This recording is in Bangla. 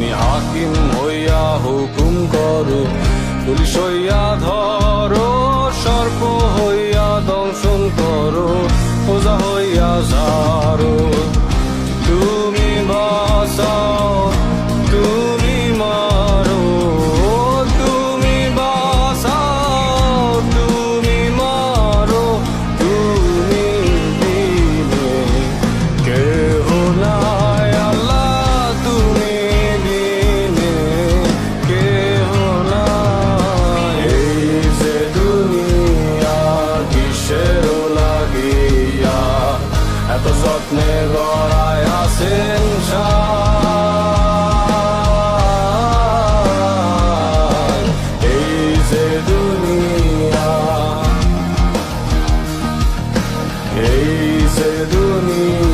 তুমি হাকিম হইয়া হুকুম করো পুলিশ হইয়া ধর। সে দুনিয়া